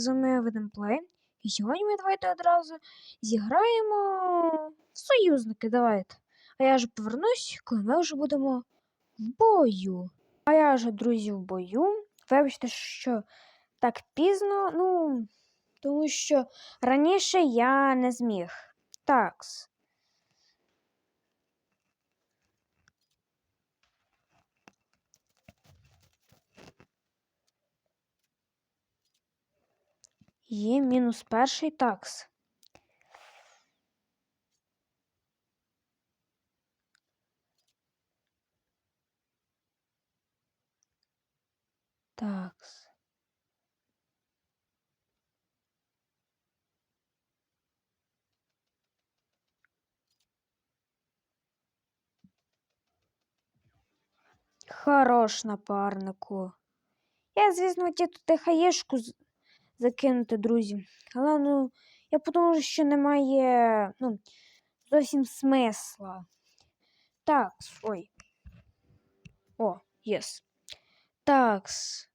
друзі, з плей. І сьогодні ми давайте одразу зіграємо в союзники. Давайте. А я ж повернусь, коли ми вже будемо в бою. А я ж, друзі, в бою. Вибачте, що так пізно, ну, тому що раніше я не зміг. Такс. Є мінус перший такс. Такс. Хорош напарнику. Я, звісно, туди хаєшку з- закинути, друзі. Але ну, я подумав, що немає ну, зовсім смисла. Так, ой. О, єс. Такс.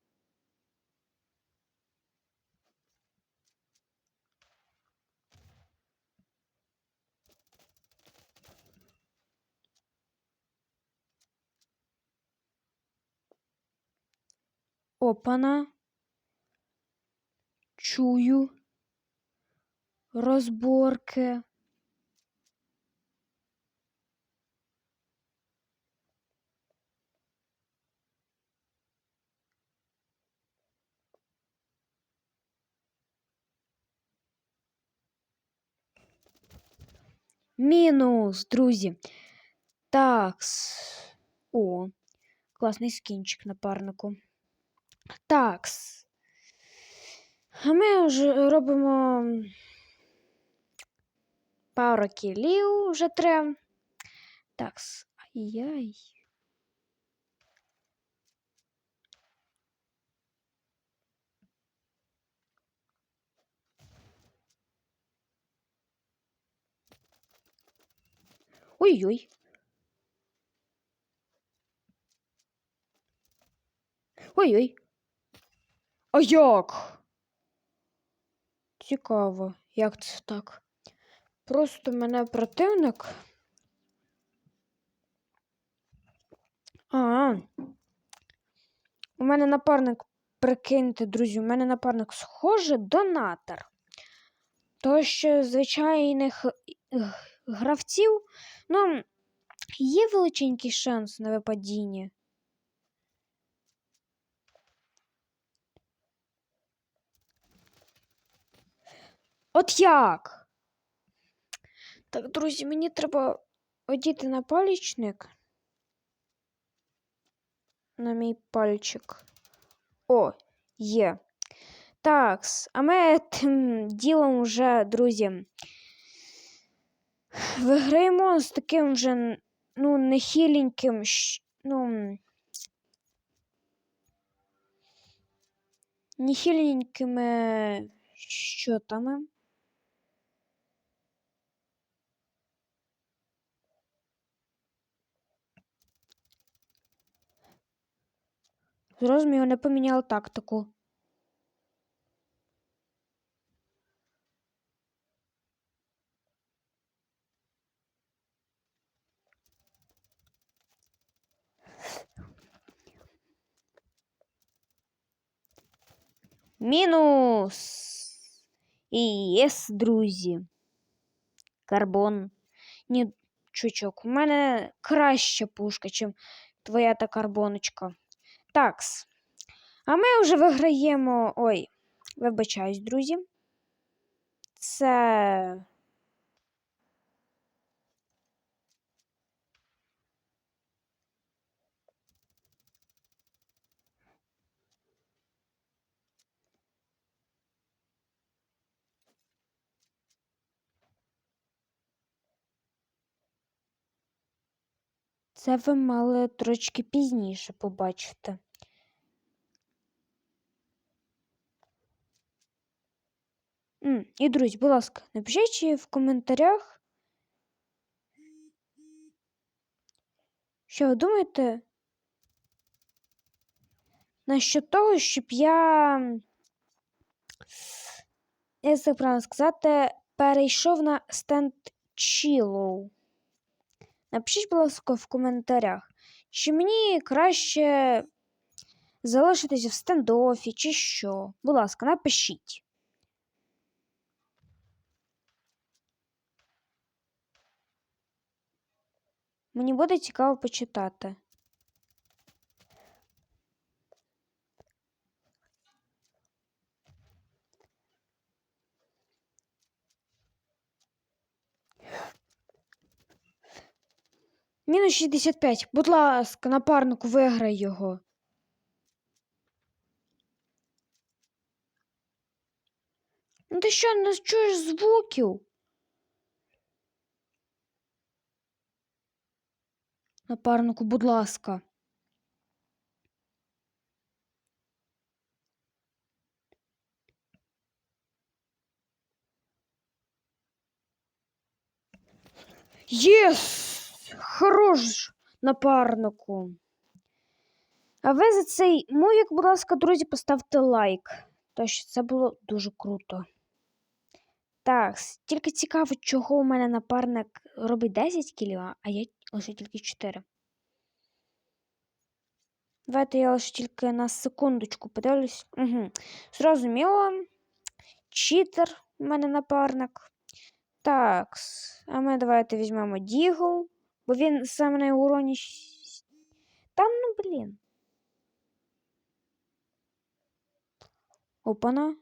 Опана. Чую. Розборки. Мінус, друзі. Такс. О, класний скінчик напарнику. Такс. А ми вже робимо пару кілів вже три. Такс. Ай-яй. Ой-ой. Ой-ой. А як? Цікаво, як це так? Просто мене противник. А. У мене напарник, прикиньте, друзі, у мене напарник схоже донатор. Що звичайних гравців, ну, є величенький шанс на випадіння. От як? Так, друзі, мені треба одіти на палічник. На мій пальчик. О, є. Такс, а ми тим ділом вже, друзі, виграємо з таким вже, ну, нехиленьким, щ- ну, нехиленькими щотами. Зрозуміло, не поміняли тактику. Мінус. І єс, друзі. Карбон. Ні, чучок, у мене краща пушка, чим твоя та карбоночка. Такс. А ми вже виграємо. Ой, вибачаюсь, друзі. Це. Це ви мали трошки пізніше побачити. І, друзі, будь ласка, напишіть в коментарях, що ви думаєте насчет того, щоб я як це правильно сказати, перейшов на стенд Чілоу. Напишіть, будь ласка, в коментарях, чи мені краще залишитися в стендофі, чи що. Будь ласка, напишіть. Мені буде цікаво почитати. Мінус 65. Будь ласка, напарнику, виграй його. Ну ти що, не чуєш звуків? Напарнику, будь ласка. Єс! Хорош, напарнику. А ви за цей мувік, будь ласка, друзі, поставте лайк. Що це було дуже круто. Так, тільки цікаво, чого у мене напарник робить 10 кілів, а я лише тільки 4. Давайте я лише тільки на секундочку подивлюсь. Угу. Зрозуміло. Читер у мене напарник. Так, а ми давайте візьмемо Дігл, бо він саме найуронніший. Там, ну блін. Опана.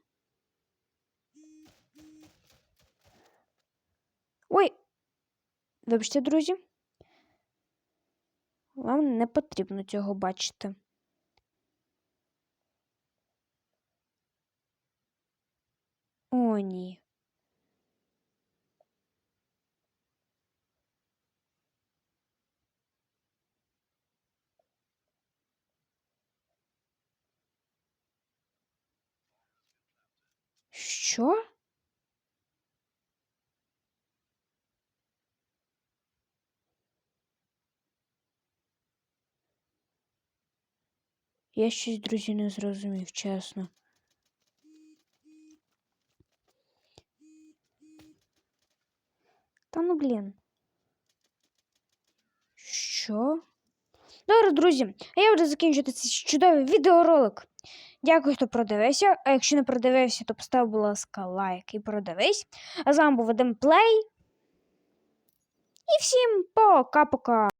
Ой. Вибачте, друзі. Вам не потрібно цього бачити. О, ні. Що? Я щось, друзі, не зрозумів, чесно. Та ну блін. Що? Добре, друзі, а я буду закінчувати цей чудовий відеоролик. Дякую, хто продивився. А якщо не продивився, то постав, будь ласка, лайк і продивись. А з вами був Вадим Плей. І всім пока-пока.